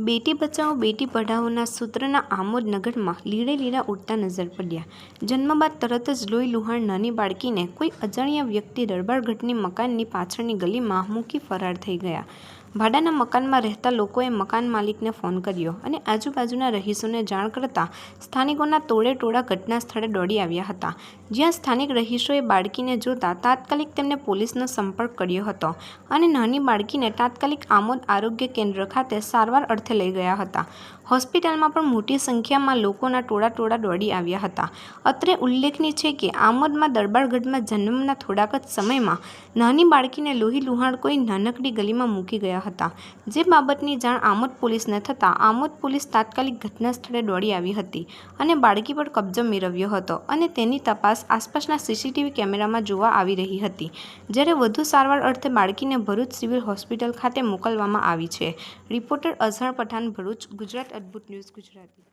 બેટી બચાવો, બેટી પઢાઓના સૂત્રના આમોદ નગરમાં લીડે લીડા ઉડતા નજર પડ્યા. જન્મ બાદ તરત જ લોહી લુહાણ નાની બાળકીને કોઈ અજાણ્યા વ્યક્તિ દરબારગઢની મકાનની પાછળની ગલીમાં મૂકી ફરાર થઈ ગયા. ભાડાના મકાનમાં રહેતા લોકોએ મકાન માલિકને ફોન કર્યો અને આજુબાજુના રહીશોને જાણ કરતાં સ્થાનિકોના ટોળે ટોળા ઘટના સ્થળે દોડી આવ્યા હતા. જ્યાં સ્થાનિક રહીશોએ બાળકીને જોતા તાત્કાલિક તેમને પોલીસનો સંપર્ક કર્યો હતો અને નાની બાળકીને તાત્કાલિક આમોદ આરોગ્ય કેન્દ્ર ખાતે સારવાર અર્થે લઈ ગયા હતા. હોસ્પિટલમાં પણ મોટી સંખ્યામાં લોકોના ટોળા ટોળા દોડી આવ્યા હતા. અત્રે ઉલ્લેખનીય છે કે આમોદમાં દરબારગઢમાં જન્મના થોડાક જ સમયમાં નાની બાળકીને લોહી લુહાણ કોઈ નાનકડી ગલીમાં મૂકી ગયા હતા. જે બાબતની જાણ આમોદ પોલીસને થતાં આમોદ પોલીસ તાત્કાલિક ઘટના સ્થળે દોડી આવી હતી અને બાળકી પર કબજો મેળવ્યો હતો અને તેની તપાસ આસપાસના સીસીટીવી કેમેરામાં જોવા આવી રહી હતી. જ્યારે વધુ સારવાર અર્થે બાળકીને ભરૂચ સિવિલ હોસ્પિટલ ખાતે મોકલવામાં આવી છે. Reporter Azhar Pathan, Bharuch, Gujarat Adbhut news, Gujarati.